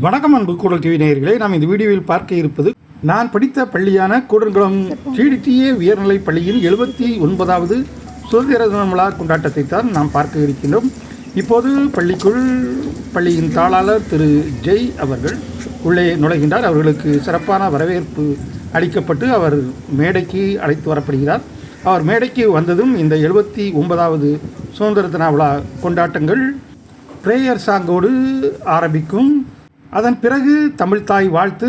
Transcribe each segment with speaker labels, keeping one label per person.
Speaker 1: வணக்கம் அன்பு கூடல் டிவி நேயர்களே நாம் இந்த வீடியோவில் பார்க்க இருப்பது நான் படித்த பள்ளியான கூடன்குளம் டிடிடிஏ உயர்நிலைப் பள்ளியின் எழுபத்தி ஒன்பதாவது சுதந்திர தின விழா கொண்டாட்டத்தை தான் நாம் பார்க்க இருக்கின்றோம். இப்போது பள்ளிக்குள் பள்ளியின் தாளாளர் திரு ஜெய் அவர்கள் உள்ளே நுழைகின்றார். அவர்களுக்கு சிறப்பான வரவேற்பு அளிக்கப்பட்டு அவர் மேடைக்கு அழைத்து வரப்படுகிறார். அவர் மேடைக்கு வந்ததும் இந்த எழுபத்தி ஒன்பதாவது சுதந்திர தின விழா கொண்டாட்டங்கள் பிரேயர் சாங்கோடு ஆரம்பிக்கும். அதன் பிறகு தமிழ்த்தாய் வாழ்த்து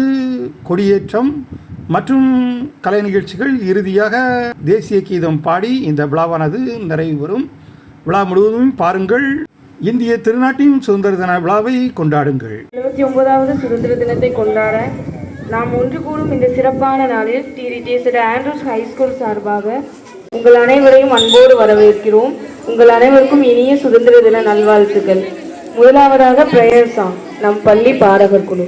Speaker 1: கொடியேற்றம் மற்றும் கலை நிகழ்ச்சிகள் இறுதியாக தேசிய கீதம் பாடி இந்த விழாவானது நிறைவு பெறும் விழா முழுவதும் பாருங்கள். இந்திய திருநாட்டின் சுதந்திர தின விழாவை கொண்டாடுங்கள்.
Speaker 2: எழுபத்தி ஒன்பதாவது சுதந்திர தினத்தை கொண்டாட நாம் ஒன்று கூடும் இந்த சிறப்பான நாளில் டிடிடிஎஸ் ஆண்ட்ரூஸ் ஹைஸ்கூல் சார்பாக உங்கள் அனைவரையும் அன்போடு வரவேற்கிறோம். உங்கள் அனைவருக்கும் இனிய சுதந்திர தின நல்வாழ்த்துக்கள். முதலாவதாக பிரேயர் சாங் நம் பள்ளி பாடகர் குழு.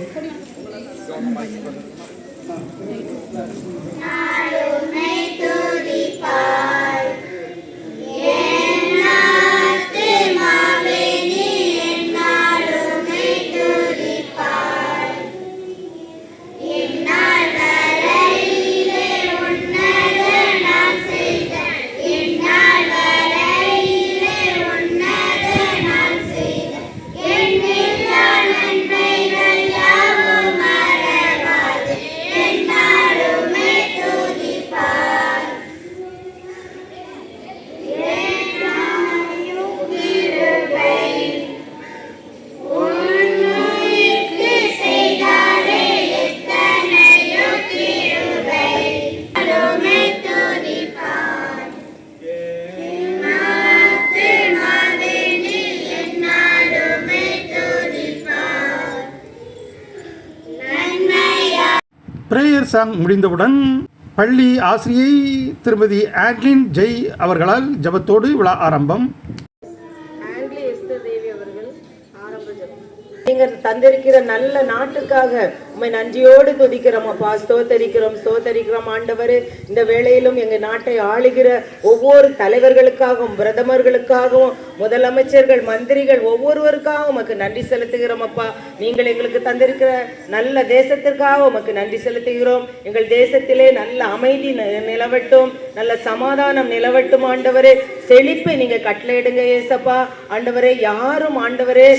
Speaker 1: பிரேயர் சாங் முடிந்தவுடன் பள்ளி ஆசிரியை திருமதி ஆட்லின் ஜெய் அவர்களால் ஜபத்தோடு விழா ஆரம்பம்.
Speaker 2: நீங்கள் தந்திருக்கிற நல்ல நாட்டுக்காக உண்மை நன்றியோடு துதிக்கிறோம் அப்பா. ஸ்தோத்தரிக்கிறோம் ஸ்தோத்தரிக்கிறோம் ஆண்டவரே. இந்த வேளையிலும் எங்கள் நாட்டை ஆளுகிற ஒவ்வொரு தலைவர்களுக்காகவும் பிரதமர்களுக்காகவும் முதலமைச்சர்கள் மந்திரிகள் ஒவ்வொருவருக்காகவும் உமக்கு நன்றி செலுத்துகிறோம் அப்பா. நீங்கள் எங்களுக்கு தந்திருக்கிற நல்ல தேசத்திற்காக உமக்கு நன்றி செலுத்துகிறோம். எங்கள் தேசத்திலே நல்ல அமைதி நிலவட்டும் நல்ல சமாதானம் நிலவட்டும் ஆண்டவரே. செழிப்பை நீங்க கட்டளையிடுங்க ஏசப்பா. ஆண்டவரே யாரும் ஆண்டவரே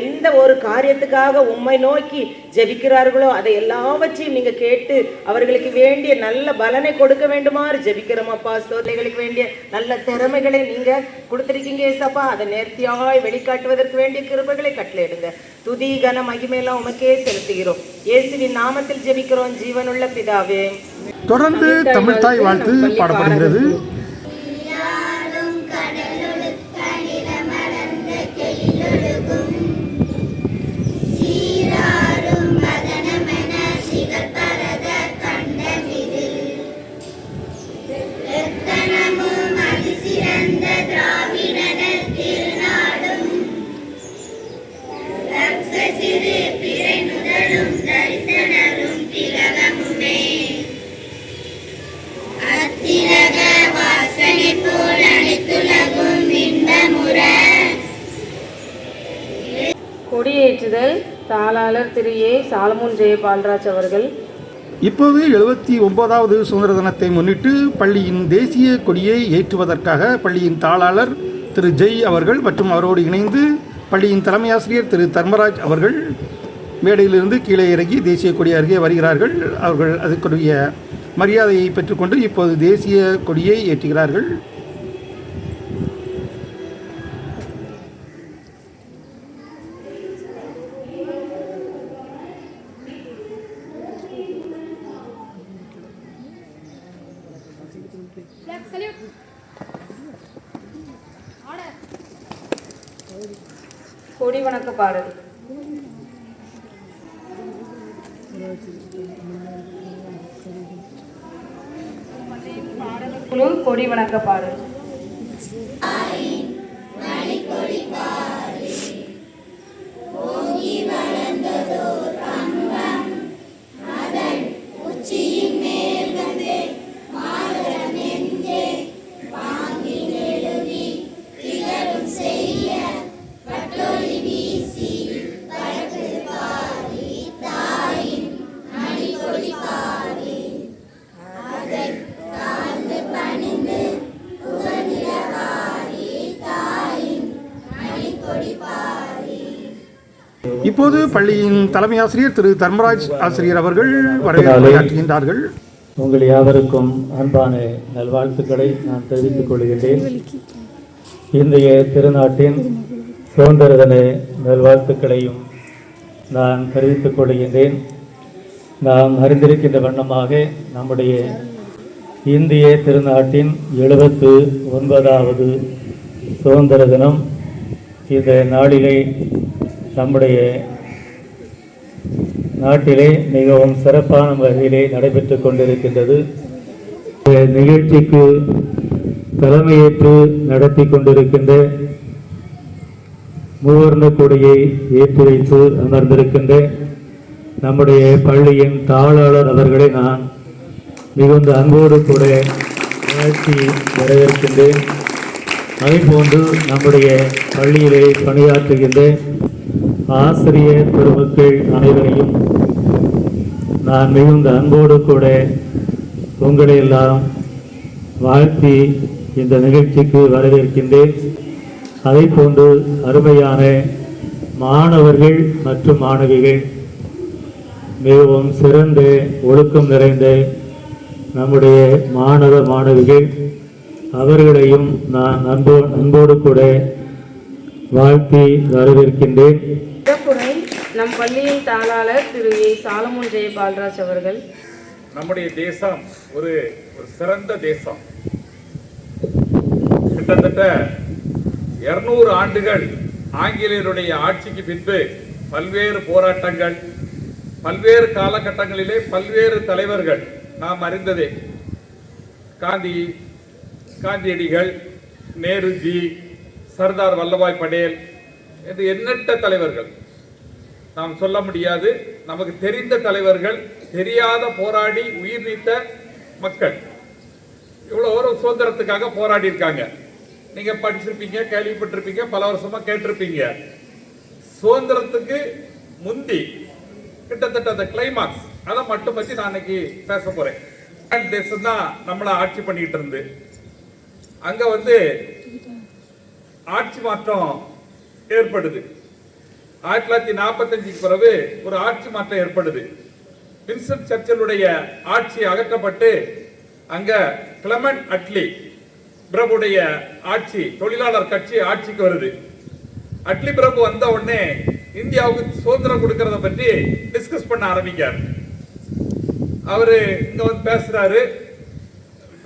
Speaker 2: எந்த ஒரு காரியத்துக்காக உம்மை நோக்கி ஜெபிக்கிறார்களோ அதை எல்லாவற்றையும் நீங்க கேட்டு அவர்களுக்கு வேண்டிய நல்ல பலனை கொடுக்க வேண்டுமாறு ஜெபிக்கிறோம் அப்பா சோதனைகளுக்கு வேண்டிய நல்ல திறமைகளை நீங்க கொடுத்திருக்கீங்க ஏசப்பா. அதை நேர்த்தியாய் வெளிக்காட்டுவதற்கு வேண்டிய கிருபைகளை கட்டளையிடுங்க துதி கன மகிமையெல்லாம் உமக்கே செலுத்துகிறோம். இயேசுவின் நாமத்தில் ஜெபிக்கிறோம் ஜீவனுள்ள பிதாவே.
Speaker 1: தொடர்ந்து தமிழ்த்தாய் வாழ்த்து பாடப்படுகிறது.
Speaker 2: கொடியேற்றுதல் தாளாளர் திரு ஏ. சாலமோன் ஜெய பால்ராஜ் அவர்கள்.
Speaker 1: இப்போது எழுபத்தி ஒன்பதாவது சுதந்திர தினத்தை முன்னிட்டு பள்ளியின் தேசிய கொடியை ஏற்றுவதற்காக பள்ளியின் தாளாளர் திரு ஜெய் அவர்கள் மற்றும் அவரோடு இணைந்து பள்ளியின் தலைமை ஆசிரியர் திரு தர்மராஜ் அவர்கள் மேடையிலிருந்து கீழே இறங்கி தேசிய கொடி அருகே வருகிறார்கள். அவர்கள் அதுக்குரிய மரியாதையை பெற்றுக்கொண்டு இப்போது தேசிய கொடியை ஏற்றுகிறார்கள்.
Speaker 2: பாடல்
Speaker 1: இப்போது பள்ளியின் தலைமை ஆசிரியர் திரு தர்மராஜ் ஆசிரியர் அவர்கள் வரவேற்புரையாற்றுகின்றார்கள்
Speaker 3: உங்கள் யாவருக்கும் அன்பான நல்வாழ்த்துக்களை நான் தெரிவித்துக் கொள்கின்றேன். இன்றைய திருநாட்டின் சுதந்திர தின நல்வாழ்த்துக்களையும் நான் தெரிவித்துக் கொள்கின்றேன். நாம் அறிந்திருக்கின்ற வண்ணமாக நம்முடைய இந்திய திருநாட்டின் எழுபத்து ஒன்பதாவது சுதந்திர தினம் இந்த நாளிலே நம்முடைய நாட்டிலே மிகவும் சிறப்பான வகையிலே நடைபெற்று கொண்டிருக்கின்றது. நிகழ்ச்சிக்கு தலைமையேற்று நடத்தி கொண்டிருக்கின்ற மூவர்ண கொடியை ஏற்றி வைத்து அமர்ந்திருக்கின்ற நம்முடைய பள்ளியின் தாளாளர் அவர்களை நான் மிகுந்த அன்போடு கூட வாழ்த்தி வரவேற்கின்றேன். அதேபோன்று நம்முடைய பள்ளியிலே பணியாற்றுகின்ற ஆசிரியர் பெருமக்கள் அனைவரையும் நான் மிகுந்த அன்போடு கூட உங்களை எல்லாம் வாழ்த்தி இந்த நிகழ்ச்சிக்கு வரவேற்கின்றேன். அதை போன்று அருமையான மாணவர்கள் மற்றும் மாணவிகள் மிகவும் சிறந்த ஒழுக்கம் நிறைந்த நம்முடைய மாணவ மாணவிகள் அவர்களையும் நான் அன்போ அன்போடு கூட வாழ்த்தி வரவேற்கின்றேன்.
Speaker 2: நம் பள்ளியின் தாளாளர் திரு ஏ சாலமோன் ஜெய பால்ராஜ் அவர்கள்.
Speaker 4: நம்முடைய தேசம் ஒரு ஒரு சிறந்த தேசம். கிட்டத்தட்ட இருநூறு ஆண்டுகள் ஆங்கிலேயருடைய ஆட்சிக்கு பின்பு பல்வேறு போராட்டங்கள் பல்வேறு காலகட்டங்களிலே பல்வேறு தலைவர்கள் நாம் அறிந்ததே. காந்தி காந்தியடிகள் நேருஜி சர்தார் வல்லபாய் படேல் என்று எண்ணற்ற தலைவர்கள். நாம் சொல்ல முடியாது. நமக்கு தெரிந்த தலைவர்கள் தெரியாத போராடி உயிர் நீத்த மக்கள். இவ்வளோ ஒரு சுதந்திரத்துக்காக போராடி இருக்காங்க. நீங்கள் படிச்சிருப்பீங்க கேள்விப்பட்டிருப்பீங்க பல வருஷமாக கேட்டிருப்பீங்க. சுதந்திரத்துக்கு முந்தி கிட்டத்தட்ட அந்த கிளைமாக்ஸ் அதை மட்டும் பற்றி நான் இன்னைக்கு பேச போகிறேன் தேசம் தான் நம்மளை ஆட்சி பண்ணிக்கிட்டு இருந்து. அங்கே வந்து ஆட்சி மாற்றம் ஏற்படுது. ஆயிரத்தி தொள்ளாயிரத்தி நாற்பத்தஞ்சுக்கு பிறகு ஒரு ஆட்சி மாற்றம் ஏற்படுது. வின்சென்ட் சர்ச்சிலுடைய ஆட்சி அகற்றப்பட்டு அங்க கிளமன் அட்லி பிரபுடைய ஆட்சி தொழிலாளர் கட்சி ஆட்சிக்கு வருது. அட்லி பிரபு வந்த உடனே இந்தியாவுக்கு சுதந்திரம் கொடுக்கறத பற்றி டிஸ்கஸ் பண்ண ஆரம்பிக்கார் அவரு இங்க வந்து பேசுறாரு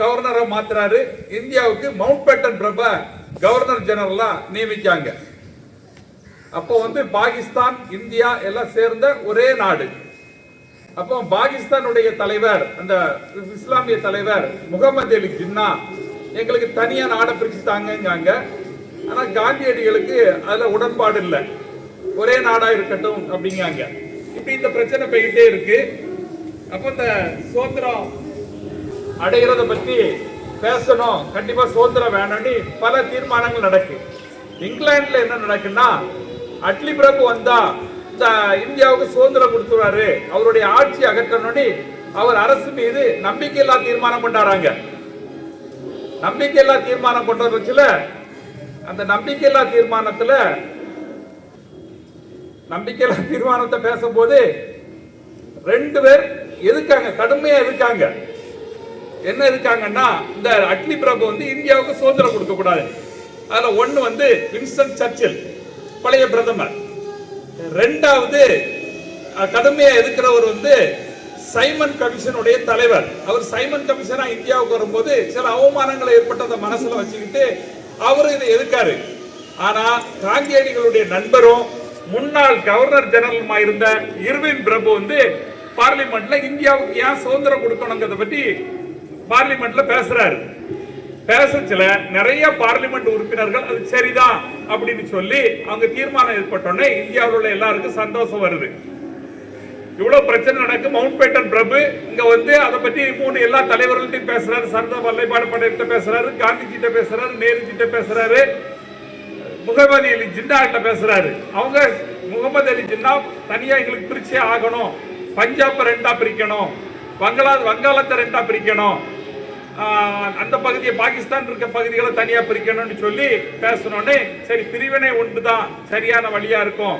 Speaker 4: கவர்னரை மாத்துறாரு. இந்தியாவுக்கு மவுண்ட் பேட்டன் பிரப கவர்னர் ஜெனரலா நியமிக்காங்க அப்போ வந்து பாகிஸ்தான் இந்தியா எல்லாம் சேர்ந்த ஒரே நாடு. அப்போ பாகிஸ்தானுடைய தலைவர் அந்த இஸ்லாமிய தலைவர் முகமது அலி ஜின்னா எங்களுக்கு தனியாக நாடை பிரித்து தாங்கங்க ஆனால் காந்தியடிகளுக்கு அதில் உடன்பாடு இல்லை. ஒரே நாடாக இருக்கட்டும் அப்படிங்காங்க. இப்படி இந்த பிரச்சனை போய்கிட்டே இருக்கு. அப்போ இந்த சுதந்திரம் அடைகிறத பற்றி பேசணும். கண்டிப்பாக சுதந்திரம் வேணும்னு பல தீர்மானங்கள் நடக்கு. இங்கிலாந்தில் என்ன நடக்குன்னா அட்லி பிரபு வந்தா இந்த இந்தியாவுக்கு சுதந்திரம் கொடுத்துருவாரு. அவருடைய ஆட்சி அகற்றணும்னு அவர் அரசு மீது நம்பிக்கையில்லா தீர்மானம் கொண்டாடுறாங்க நம்பிக்கையில்லா தீர்மானம் கொண்ட பட்சத்துல அந்த நம்பிக்கையில்லா தீர்மானத்துல நம்பிக்கையில்லா தீர்மானத்தை பேசும்போது ரெண்டு பேர் எதுக்காங்க? கடுமையா இருக்காங்க என்ன இருக்காங்கன்னா இந்த அட்லி பிரபு வந்து இந்தியாவுக்கு சுதந்திரம் கொடுக்க கூடாது அதுல ஒண்ணு வந்து வின்சன் சர்ச்சில் பழைய பிரதமர். ரெண்டாவது கடுமையா எதிர்க்கிறவர் வந்து சைமன் கமிஷனுடைய தலைவர். அவர் சைமன் கமிஷனா இந்தியாவுக்கு வரும்போது சில அவமானங்கள் ஏற்பட்டதை மனசுல வச்சுக்கிட்டு அவரு இதை எதுக்காரு ஆனா காந்தியடிகளுடைய நண்பரும் முன்னாள் கவர்னர் ஜெனரலுமா இருந்த இர்வின் பிரபு வந்து பார்லிமெண்ட்ல இந்தியாவுக்கு ஏன் சுதந்திரம் கொடுக்கணுங்கிறத பத்தி பார்லிமெண்ட்ல பேசுறாரு. பேசச்சில நிறைய பார்லிமெண்ட் உறுப்பினர்கள் அது சரிதான் அப்படின்னு சொல்லி அவங்க தீர்மானம் ஏற்பட்டோடனே இந்தியாவில் உள்ள எல்லாருக்கும் சந்தோஷம் வருது. இவ்வளவு பிரச்சனை நடக்கு. மவுண்ட் பேட்டன் பிரபு இங்க வந்து அதை பத்தி மூணு எல்லா தலைவர்கள்ட்டையும் பேசுறாரு. சர்தார் வல்லைபாடு பட்டேல்கிட்ட பேசுறாரு. காந்திஜிட்ட பேசுறாரு. நேருஜிட்ட பேசுறாரு. முகமது அலி ஜின்னா கிட்ட பேசுறாரு. அவங்க முகமது அலி ஜின்னா தனியா எங்களுக்கு பிரிச்சே ஆகணும். பஞ்சாப் ரெண்டா பிரிக்கணும். வங்காள வங்காளத்தை ரெண்டா பிரிக்கணும். அந்த பகுதியை பாகிஸ்தான் இருக்க பகுதிகளை தனியாக பிரிக்கணும்னு சொல்லி பேசணும்னு சரி பிரிவினை ஒன்று தான் சரியான வழியாக இருக்கும்.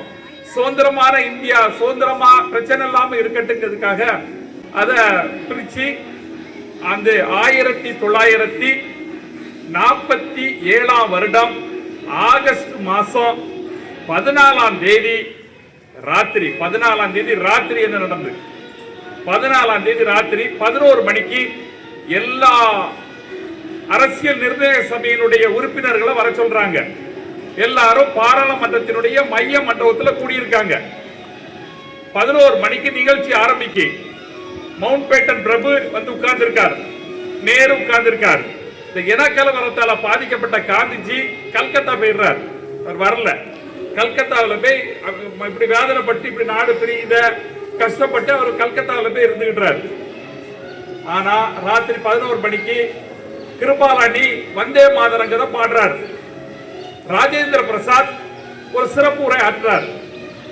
Speaker 4: சுதந்திரமான இந்தியா சுதந்திரமா பிரச்சனை இல்லாமல் இருக்கட்டுங்கிறதுக்காக அதை பிரித்து அந்த ஆயிரத்தி தொள்ளாயிரத்தி நாற்பத்தி ஏழாம் வருடம் ஆகஸ்ட் மாதம் பதினாலாம் தேதி ராத்திரி பதினாலாம் தேதி ராத்திரி என்ன நடந்தது? பதினாலாம் தேதி ராத்திரி பதினோரு மணிக்கு எல்லா அரசியல் நிர்ணய சபையினுடைய உறுப்பினர்களை வர சொல்றாங்க. எல்லாரும் பாராளுமன்றத்தினுடைய மைய மண்டபத்தில் கூடியிருக்காங்க. பதினோரு மணிக்கு நிகழ்ச்சி ஆரம்பிக்கு. மவுண்ட் பேட்டன் பிரபு வந்து உட்கார்ந்திருக்கார். நேரு உட்கார்ந்திருக்கார். இந்த இனக்கலவரத்தால பாதிக்கப்பட்ட காந்திஜி கல்கத்தா போயிடுறார். அவர் வரல. கல்கத்தாவில் போய் இப்படி வேதனைப்பட்டு இப்படி நாடு பிரியுத கஷ்டப்பட்டு அவர் கல்கத்தாவில் போய் இருந்துகிட்டார் ஆனா ராத்திரி பதினோரு மணிக்கு கிருபாலாண்டி வந்தே மாதரங்கதை பாடுறார். ராஜேந்திர பிரசாத் ஒரு சிறப்பு உரை ஆற்றார்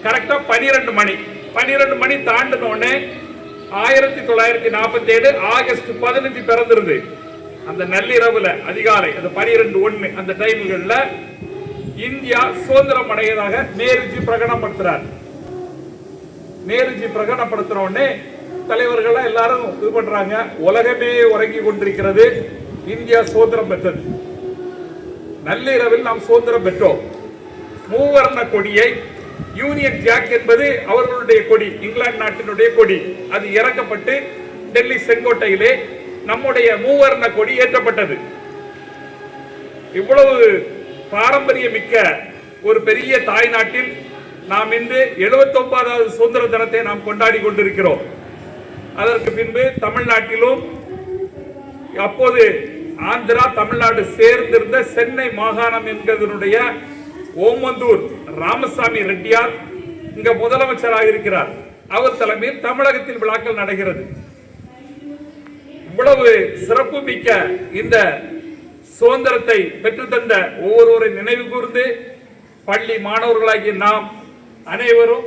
Speaker 4: கரெக்டா பனிரெண்டு மணி. பனிரெண்டு மணி தாண்டின உடனே ஆயிரத்தி தொள்ளாயிரத்தி நாற்பத்தி ஏழு ஆகஸ்ட் பதினஞ்சு பிறந்திருது. அந்த நள்ளிரவுல அதிகாலை அந்த பனிரெண்டு ஒண்ணு அந்த டைம்கள்ல இந்தியா சுதந்திரம் அடையதாக நேருஜி பிரகடனப்படுத்துறார். நேருஜி பிரகடனப்படுத்துற உடனே தலைவர்கள் எல்லாரும் இது பண்றாங்க. உலகமே உறங்கி கொண்டிருக்கிறது. இந்தியா சுதந்திரம் பெற்றது. நள்ளிரவில் நாம் சுதந்திரம் பெற்றோம். மூவர்ண கொடியை யூனியன் ஜாக் என்பது அவர்களுடைய கொடி இங்கிலாந்து நாட்டினுடைய கொடி. அது இறக்கப்பட்டு டெல்லி செங்கோட்டையிலே நம்முடைய மூவர்ண கொடி ஏற்றப்பட்டது. இவ்வளவு பாரம்பரியமிக்க ஒரு பெரிய தாய் நாட்டில் நாம் இன்று 79வது சுதந்திர தினத்தை நாம் கொண்டாடி கொண்டிருக்கிறோம். அதற்கு பின்பு தமிழ்நாட்டிலும் அப்போது ஆந்திரா தமிழ்நாடு சேர்ந்திருந்த சென்னை மாகாணம் என்கிறதனுடைய ஓமந்தூர் ராமசாமி ரெட்டியார் இங்க முதலமைச்சராக இருக்கிறார். அவர் தலைமையில் தமிழகத்தில் விழாக்கள் நடக்கிறது இவ்வளவு சிறப்பு மிக்க இந்த சுதந்திரத்தை பெற்றுத்தந்த ஒவ்வொருவரை நினைவு கூர்ந்து பள்ளி மாணவர்களாகிய நாம் அனைவரும்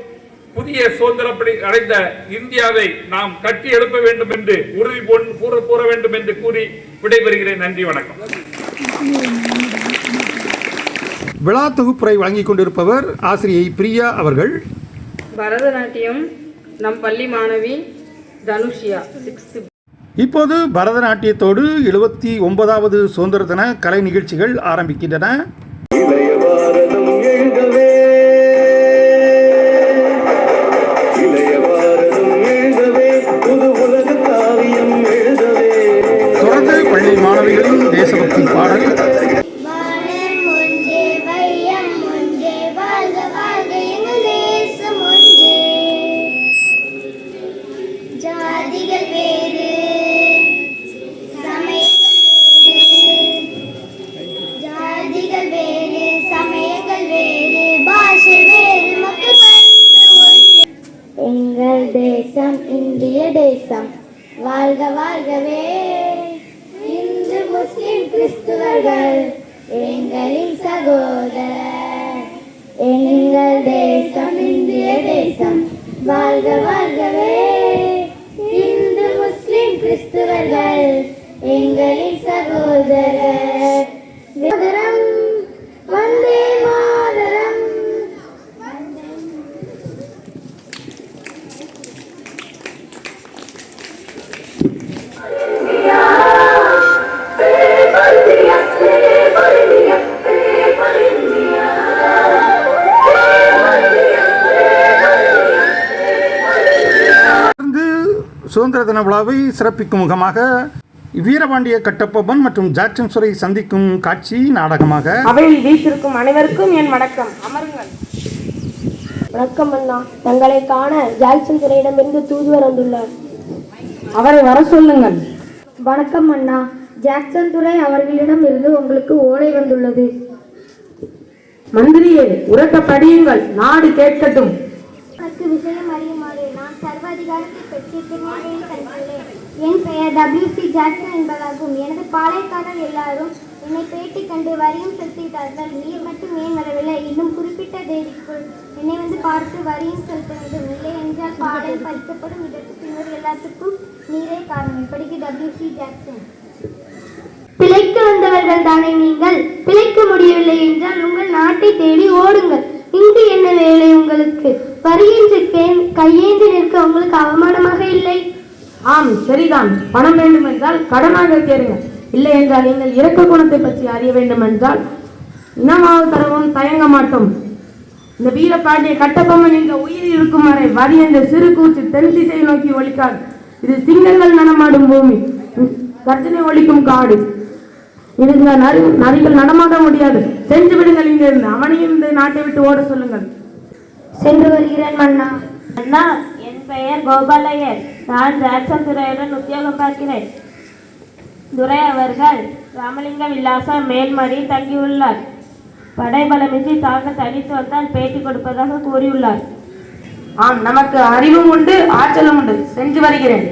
Speaker 4: புதிய சுதந்திரப்படி அடைந்த இந்தியாவை நாம் கட்டி எழுப்ப வேண்டும் என்று உறுதி கூற கூற வேண்டும் என்று கூறி விடைபெறுகிறேன். நன்றி வணக்கம்.
Speaker 1: விழா தொகுப்புரை வழங்கிக் கொண்டிருப்பவர் ஆசிரியை பிரியா அவர்கள்.
Speaker 5: பரதநாட்டியம் நம் பள்ளி மாணவி தனுஷியா சிக்ஸ்த்
Speaker 1: இப்போது பரதநாட்டியத்தோடு எழுபத்தி ஒன்பதாவது சுதந்திர தின கலை நிகழ்ச்சிகள் ஆரம்பிக்கின்றன.
Speaker 6: இந்திய தேசம். வாழ்க வாழ்கவே. இந்து முஸ்லிம் கிறிஸ்துவர்கள் எங்களின் சகோதரர். எங்கள் தேசம் இந்திய தேசம். வாழ்க வாழ்கவே. இந்து முஸ்லிம் கிறிஸ்துவர்கள் எங்களின் சகோதரர்.
Speaker 1: சுதந்திர தின விழாவை சிறப்பிக்கும் முகமாக வீரபாண்டிய கட்டப்பொம்மன் மற்றும் ஜாக்சன் சுரை சந்திக்கும் காட்சி நாடகமாக
Speaker 5: அவையில் வீட்டிற்கும் அனைவருக்கும் என் வணக்கம். அமருங்கள்.
Speaker 6: வணக்கம் அண்ணா. தங்களை காண ஜாக்சன் துறையிடமிருந்து தூதுவர் வந்துள்ளார்.
Speaker 5: அவரை வர சொல்லுங்கள்.
Speaker 6: வணக்கம் அண்ணா. ஜாக்சன் துறை அவர்களிடம் இருந்து உங்களுக்கு ஓலை வந்துள்ளது.
Speaker 5: மந்திரியே உறக்க படியுங்கள். நாடு கேட்கட்டும்.
Speaker 6: எனக்கு அறியுமாறு நான் சர்வாதிகாரத்தை பெற்று திருநெல்வேலி கண்டுள்ளேன் என் பெயர் டபிள்யூ சி ஜாக்சன் என்பதாகும். எனது பாளையக்காரர் எல்லாரும் என்னை பேட்டி கண்டு வரியும் செலுத்திவிட்டார்கள் நீர் மட்டும் ஏன் வரவில்லை? இன்னும் குறிப்பிட்ட தேதிக்குள் என்னை வந்து பார்த்து வரியும் செலுத்த வேண்டும். இல்லை என்றால் பாடல் பறிக்கப்படும் இதற்கு பின்னர் எல்லாத்துக்கும் நீரே காரணம். இப்படிக்கு டபிள்யூ சி ஜாக்சன் பிழைக்க வந்தவர்கள் தானே நீங்கள்? பிழைக்க முடியவில்லை என்றால் உங்கள் நாட்டை தேடி ஓடுங்கள். இங்கு என்ன வேலை உங்களுக்கு? வருகின்ற கே- கையேந்தி நிற்க உங்களுக்கு அவமானமாக இல்லை.
Speaker 5: ஆம் சரிதான். பணம் வேண்டும் என்றால் கடனாக கேளுங்க இல்லை என்றால் நீங்கள் இறக்க குணத்தை பற்றி அறிய வேண்டும் என்றால் இனமாக தரவும் தயங்க மாட்டோம். இந்த வீரப்பாண்டிய கட்டபொம்மன் என்ற உயிர் இருக்கும் வரை வரி என்ற சிறு கூச்சு தென் திசை நோக்கி ஒழிக்காது. இது சிங்கங்கள் நடமாடும் பூமி. கர்ஜனை ஒலிக்கும் காடு. இந்த நரி நரிகள் நடமாட முடியாது. சென்று விடுங்கள் இங்கிருந்து அவனையும் இந்த நாட்டை விட்டு ஓட சொல்லுங்கள்.
Speaker 6: சென்று வருகிறேன் மன்னா.
Speaker 7: அண்ணா என் பெயர் கோபாலையர். நான் ஜாக்சன் துறையுடன் உத்தியோகம் பார்க்கிறேன். துரை அவர்கள் ராமலிங்க விலாசம் மேல்மடியில் தங்கியுள்ளார். படைபலமின்றி தாங்க தனித்து வந்தால் பேட்டி கொடுப்பதாக கூறியுள்ளார்.
Speaker 5: ஆம் நமக்கு அறிவும் உண்டு ஆற்றலும் உண்டு. சென்று வருகிறேன்.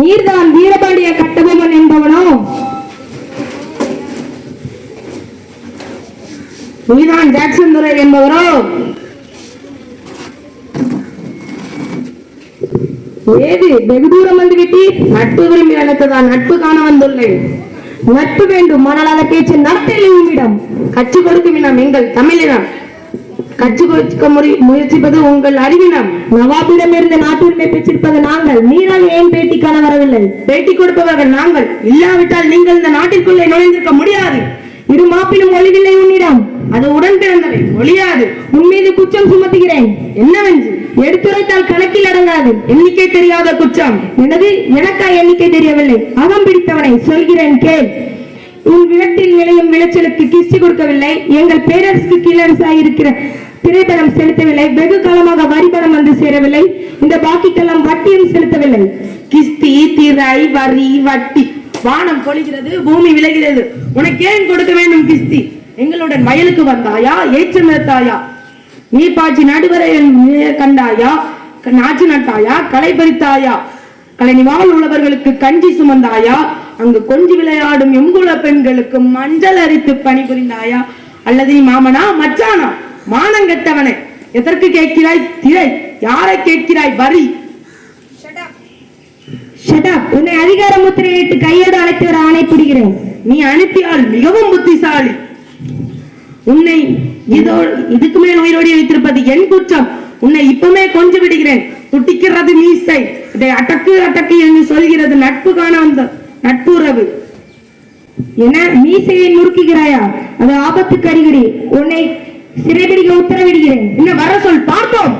Speaker 5: நீர்தான் வீரபாண்டிய கட்டபொம்மன் என்பவனோ? நீதான் ஜாக்சன் துரை என்பவரோ? ஏது? வெகு தூரம் வந்துவிட்டீர். நட்பு விரும்பி அழைத்ததான் நட்பு காண வந்துள்ளேன். நட்பு வேண்டும். ஆனால் பேச்சு நடத்தையில் உம்மிடம். கற்றுக் கொடுக்கும் இனம் எங்கள் தமிழினம். கட்சி கொடுக்க முயற்சிப்பது உங்கள் அறிவினம். நவாபிடம் இருந்து நாட்டுரிமை பெற்றிருப்பது நாங்கள். நீதான் ஏன் பேட்டி காண வரவில்லை? பேட்டி கொடுப்பவர்கள் நாங்கள். இல்லாவிட்டால் நீங்கள் இந்த நாட்டிற்குள்ளே நுழைந்திருக்க முடியாது. இரு மாப்பிலும் ஒளிவில்லை உன்னிடம். அது உடன் பிறந்தவை. ஒளியாது உன் மீது குற்றம் சுமத்துகிறேன். என்னவென்று? எடுத்துரைத்தால் கணக்கில் அடங்காது. எண்ணிக்கை தெரியாத குற்றம். எனது எனக்கா எண்ணிக்கை தெரியவில்லை. அகம் பிடித்தவனை சொல்கிறேன் கேள். உன் விளட்டில் நிலையும் விளைச்சலுக்கு கிஸ்டி கொடுக்கவில்லை. எங்கள் பேரரசுக்கு கீழரசாக இருக்கிற திரைப்படம் செலுத்தவில்லை. வெகு காலமாக வரி பணம் வந்து சேரவில்லை. இந்த பாக்கிக்கெல்லாம் வட்டியும் செலுத்தவில்லை. கிஸ்தி திரை வரி வட்டி. வானம் பொழிகிறது பூமி விளைகிறது உனக்கு ஏன் கொடுக்க வேண்டும் கிஸ்தி? எங்களுடன் வயலுக்கு வந்தாயா? ஏற்றம் எடுத்தாயா நீ பாய்ச்சி நடுவரை கண்டாயா? நாச்சு நட்டாயா? களை பறித்தாயா? கலைநிவால் உள்ளவர்களுக்கு கஞ்சி சுமந்தாயா? அங்கு கொஞ்சி விளையாடும் எங்குள பெண்களுக்கு மஞ்சள் அரித்து பணிபுரிந்தாயா? அல்லது மாமனா மச்சானா? மானங்கெட்டவனே எதற்கு கேட்கிறாய்? திரை. யாரை கேட்கிறாய்? வரி. உன்னை அதிகார முத்திரையிட்டு கையோடு அழைத்து வர ஆணைப்பிடுகிறேன் நீ அனுப்பியால் மிகவும் புத்திசாலி. உன்னை இதோ இதுக்கு மேல் உயிரோடி வைத்திருப்பது என் குற்றம். உன்னை இப்பமே கொன்று விடுகிறேன். துட்டிக்கிறது மீசை. இதை அடக்கு அடக்கு என்று சொல்கிறது நட்பு காண வந்த நட்புறவு. என மீசையை முறுக்குகிறாயா அது ஆபத்துக்கு அறிகுறி உன்னை சிறைபிடிக்க உத்தரவிடுகிறேன். இன்னும் வர சொல் பார்ப்போம்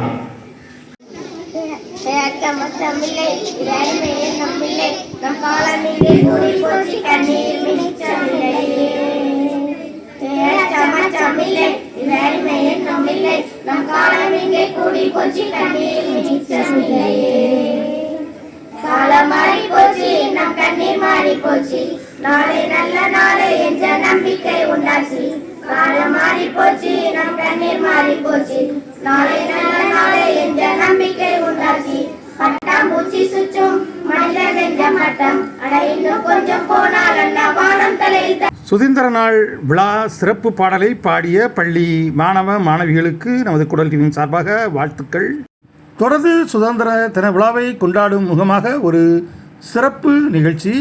Speaker 6: தமிழை இறைமையே நம்மில்லை நம் காலமில்லை. கூடி போச்சு கண்ணீர் தமிழை நம்மில்லை நம் காலமில்லை. கூடி போச்சு கண்ணீர் காலம் மாறி போச்சு நம் கண்ணீர் மாறி போச்சு. நாளை நல்ல நாளை என்ற நம்பிக்கை உண்டாச்சு. காலம் மாறி போச்சு நம் கண்ணீர் மாறி போச்சு நாளை நல்ல நாளை என்ற நம்பிக்கை உண்டாச்சு. பட்டாம்பூச்சி சுற்றும் மட்டம். அட இன்னும் கொஞ்சம் போனால் வானம் தலையில்
Speaker 1: சுதந்திர நாள் விழா சிறப்பு பாடலை பாடிய பள்ளி மாணவ மாணவிகளுக்கு நமது குடல் டிவியின் சார்பாக வாழ்த்துக்கள். தொடர்ந்து சுதந்திர தின விழாவை கொண்டாடும் முகமாக ஒரு சிறப்பு நிகழ்ச்சி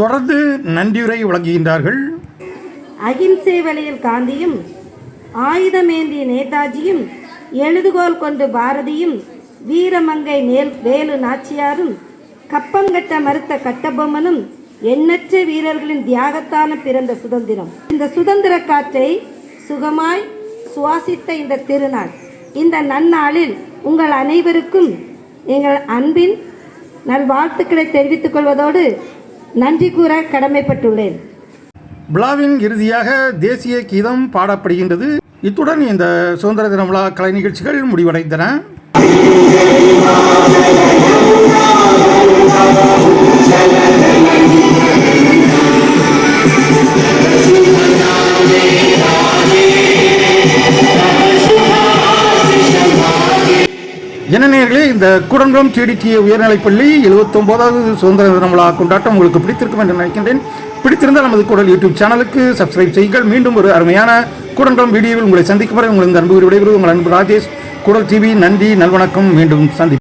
Speaker 1: தொடர்ந்து நன்றியுரை வழங்குகின்றார்கள்.
Speaker 8: அகிம்சை வழியில் காந்தியும் ஆயுதமேந்திய நேதாஜியும் எழுதுகோல் கொண்டு பாரதியும் வீரமங்கை மேல் வேலு நாச்சியாரும் கப்பங்கட்ட மறுத்த கட்டபொம்மனும் எண்ணற்ற வீரர்களின் தியாகத்தான பிறந்த சுதந்திரம். இந்த சுதந்திர காற்றை சுகமாய் சுவாசித்த இந்த திருநாள். இந்த நன்னாளில் உங்கள் அனைவருக்கும் எங்கள் அன்பின் நல்வாழ்த்துக்களை தெரிவித்துக் கொள்வதோடு நன்றி கூற கடமைப்பட்டுள்ளேன்.
Speaker 1: விழாவின் இறுதியாக தேசிய கீதம் பாடப்படுகின்றது. இத்துடன் இந்த சுதந்திர தின விழா கலை நிகழ்ச்சிகள் முடிவடைந்தன. இனநேர்களே இந்த குடங்குளம் டிடிடி உயர்நிலைப்பள்ளி எழுபத்தொம்போதாவது சுதந்திர தின விழா கொண்டாட்டம் உங்களுக்கு பிடித்திருக்கும் என்று நினைக்கின்றேன். பிடித்திருந்தால் நமது குடல் யூடியூப் சேனலுக்கு சப்ஸ்கிரைப் செய்யுங்கள். மீண்டும் ஒரு அருமையான குடங்குளம் வீடியோவில் உங்களை சந்திக்கும் வரை உங்கள் இந்த அன்பு விடைபெறுவது உங்கள் அன்பு ராஜேஷ். குடல் டிவி நன்றி நல்வணக்கம். மீண்டும் சந்தி